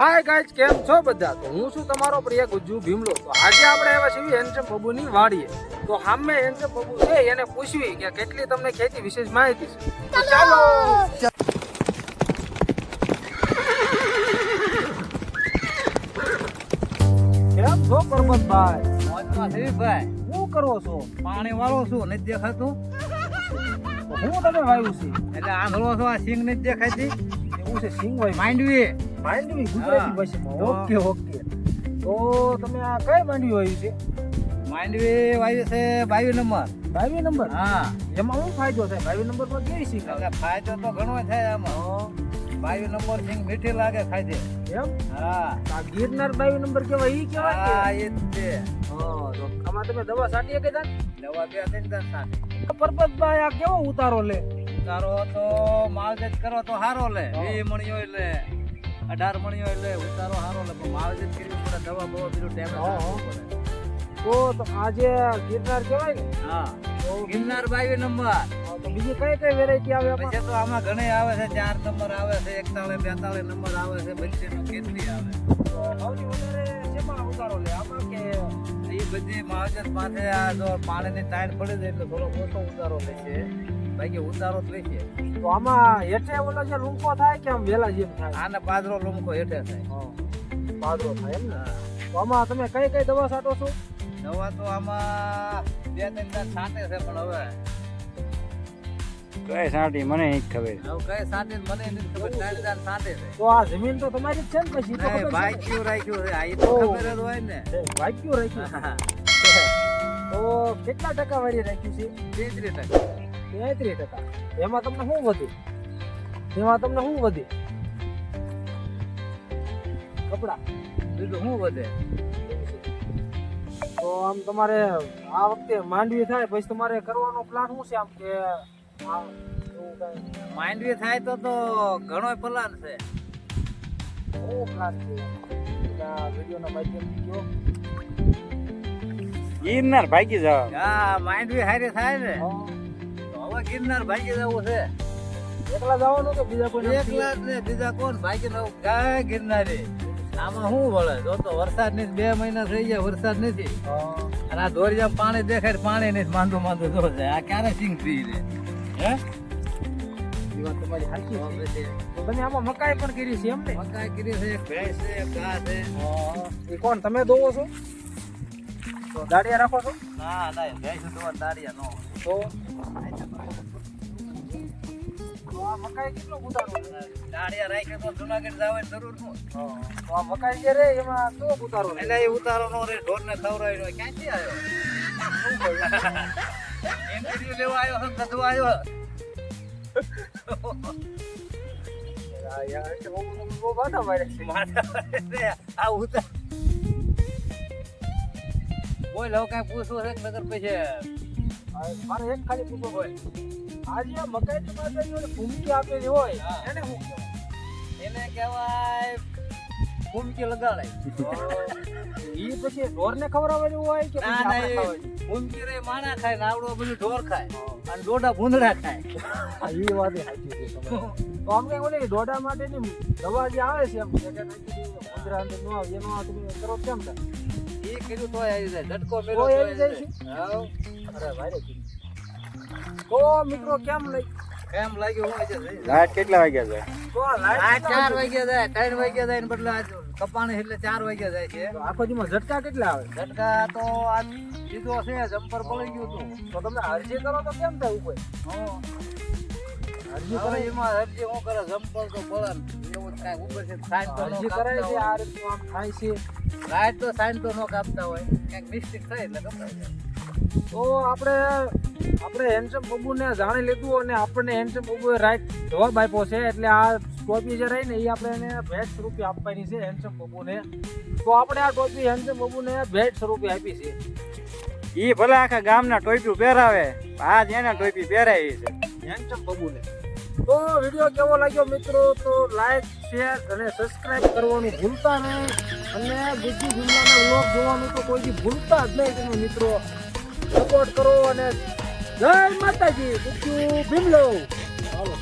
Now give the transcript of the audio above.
Hi guys કેમ છો બધા? તો હું છું તમારો પ્રિય ગુજ્જુ ભીમલો. તો આજે આપણે આવ્યા છીએ હેન્ડસમ બબુની વાડીએ. તો સામે હેન્ડસમ બબુ છે એને પૂછવી કે કેટલી તમને ખેતી વિશેષ માહિતી છે. ચાલો! કેમ છો પરમતભાઈ મોજમાં છે ભાઈ. શું કરો છો? પાણી વાળો છું નથી દેખાતું. હું તમે વાયું છે? એટલે આંધળો છો આ સિંગ નથી દેખાતી. એવું છે સિંગ હોય માંડવી. માંડવી ગુજરાતી ભાષામાં. Okay okay. તો તમે આ કઈ માંડવી વાવી છે? માંડવી વાવી છે બાવી નંબર. બાવી નંબર? હા. એમાં શું ફાયદો થાય? બાવી નંબરમાં કેવી શીખ એટલે ફાયદો તો ઘણો થાય આમાં. બાવી નંબર સિંગ મીઠી લાગે દે. એમ? હા. આ ગિરનાર બાવી નંબર કેવાય ઈ કેવાય હા એ જ છે. હા તો આમાં તમે દવા છાંટીએ કે તાન? દવા બે ત્રણ પરબતભાઈ આ કેવો ઉતારો લે? ઉતારો તો માવજત કરો તો સારો લે. એ મણિયો લે. અઢાર મણિયો એટલે ઉતારો સારો એટલે પણ માવજત કરવી પડે દવા બવા હા, હા. તો આજે ગિરનાર કેવાય ને? હા. તો ગિરનાર બાવી નંબર. તો બીજી કઈ કઈ વેરાયટી આવે પછી તો આમાં ઘણી આવે છે ચાર નંબર આવે છે એકતાળીસ બેતાળીસ નંબર આવે છે બત્રીસ નો કેટલી આવે સૌથી વધારે શેમાં ઉતારો લે? આમાં કે એ બધી મહાજન માથે આ જો પાણીની ટાઈટ પડી જાય એટલે થોડો ઓછો ઉતારો લેશે બાકી ઉતારો જ લેશે તો આમાં હેઠે ઓલો જે લૂંકો થાય કે આમ વેલા જેમ થાય? આને પાદરો લૂમકો હેઠે થાય. પાદરો થાય એમ ને? તો આમાં તમે કઈ કઈ દવા છાંટો છો? દવા તો આમાં બે ત્રણ દાંત છાંટે છે પણ હવે કઈ સાંટી મને નહીં ખબર. કઈ સાંટી મને નથી ખબર છાંટે છે. તો આ જમીન તો તમારી જ છે ને પછી તો ખબર ભાઈ રાખ્યું છે આ તો ખબર જ હોય ને. ભાઈ રાખ્યું તો કેટલા ટકા વાળી રાખ્યું છે? તેત્રીસ ટકા. તેત્રીસ ટકા એમાં તમને શું વધ્યું એમાં તમને શું વધે? કપડા. બીજું શું વધે? તો આમ તમારે આ વખતે માંડવી થાય પછી તમારે કરવાનો પ્લાન શું છે આમ કે માંડવી થાય તો તો ઘણો પ્લાન છે. શું પ્લાન છે. વિડીયોના માધ્યમથી કયો ગિરનાર ભાગી જાવ હા માંડવી હારી થાય ને. હવે ગિરનાર ભાગી જવું છે. એકલા જવાનું કે બીજા કોઈ એકલા જ ને બીજા કોણ ભાગી જવું? ગાય ગિરનારી. આમાં શું વળે? જો તો વરસાદ નહીં બે મહિના થઈ ગયા વરસાદ નથી. અને આ દોરિયા પાણી દેખાય પાણી નહીં માંદો માંદો જો છે આ ક્યારે સિંગ થઈ રે હે? તમે આમાં મકાઈ પણ કરી છે એમ ને મકાઈ કરી છે ભેંસ છે ઘા છે. એ કોણ તમે દોવો છો? દાડિયા રાખો છો? ના ના ભેંસ દોવા દાડિયા નો તો તો મકાઈ કેટલો ઉતારો? તાળિયા રાખે તો જુનાગઢ જવાની જરૂર ન તો મકાઈ જે રે એમાં કેવો ઉતારો? એટલે ઉતારો નો રે ઢોર ને ખવડાવી નો ક્યાંથી આવ્યો લેવા આવ્યો છે કદું આવ્યો બહુ બધું મારે ઉતાર બોલ હવે કઈ પૂછવું છે નગર પછી મારે એક ખાલી પૂછો હોય. આજે આ મકાઈની ઓલી ભૂમકી આપેલી હોય એને શું કહેવાય? એને કહેવાય ભૂમિકી લગાડાય. ઈ પછી ઢોરને ખવડાવવાનું હોય કે ના ના એ? ફૂમકી રે માણા ખાય ને આવડો બધું ઢોર ખાય. અને ડોડા ભૂંદડા ખાય. એ ઈ વાત સાચી છે. તો આમ કઈ ઓલી દોડા માટેની દવા જે આવે છે એમ? ઉંદરા અંદર ન આવે એનો આ તમે કરો કેમ થાય? એ કર્યું તો આવી જાય. ઝટકો તોય આવી જાય છે? અરે ભાઈ કીધું. મિત્રો કેમ લઈ કેમ લાગ્યો? કેટલા વાગ્યા છે? તો લાઈટ ચાર વાગ્યા જાય ત્રણ વાગ્યા જાય ને બદલે આજ કપાણી એટલે ચાર વાગ્યા જાય છે. આખો દીમાં ઝટકા કેટલા આવે? ઝટકા તો આ સીધો છે જમ્પર પડી ગયું હતું તો તમે અરજી કરો તો કેમ થાય ઉપર? અરજી એમાં હરજી હું કરે? જમ્પર તો પડે ને. એવું કાંઈ ઉપર છે. સાઈન તો અરજી ન છે આ રીતનું આમ થાય છે. રાઈટ તો સાઈન તો ન કાપતા હોય. ક્યાંક મિસ્ટેક થાય એટલે કપાઈ તો આપણે આપણે હેન્ડસમ બબુને જાણી લીધું અને આપણને હેન્ડસમ બબુએ રાઈટ જવાબ આપ્યો છે. એટલે આ ટોપી જે રહી ને એ આપણે એને ભેટ સ્વરૂપે આપવાની છે હેન્ડસમ બબુને. તો આપણે આ ટોપી હેન્ડસમ બબુને ભેટ સ્વરૂપે આપી છે. એ ભલે આખા ગામના ટોપી પહેરાવે આજ એના ટોપી પહેરાવી છે. હેન્ડસમ બબુને તો વીડિયો કેવો લાગ્યો મિત્રો? તો લાઈક શેર અને સબસ્ક્રાઈબ કરવાનું ભૂલતા નહીં. અને બીજી ભીમલાના વ્લોગ જોવાનું તો કોઈ ભૂલતા જ નહીં તમે મિત્રો. સપોર્ટ કરો અને જય માતાજી. ગુજ્જુ ભીમલો ચાલો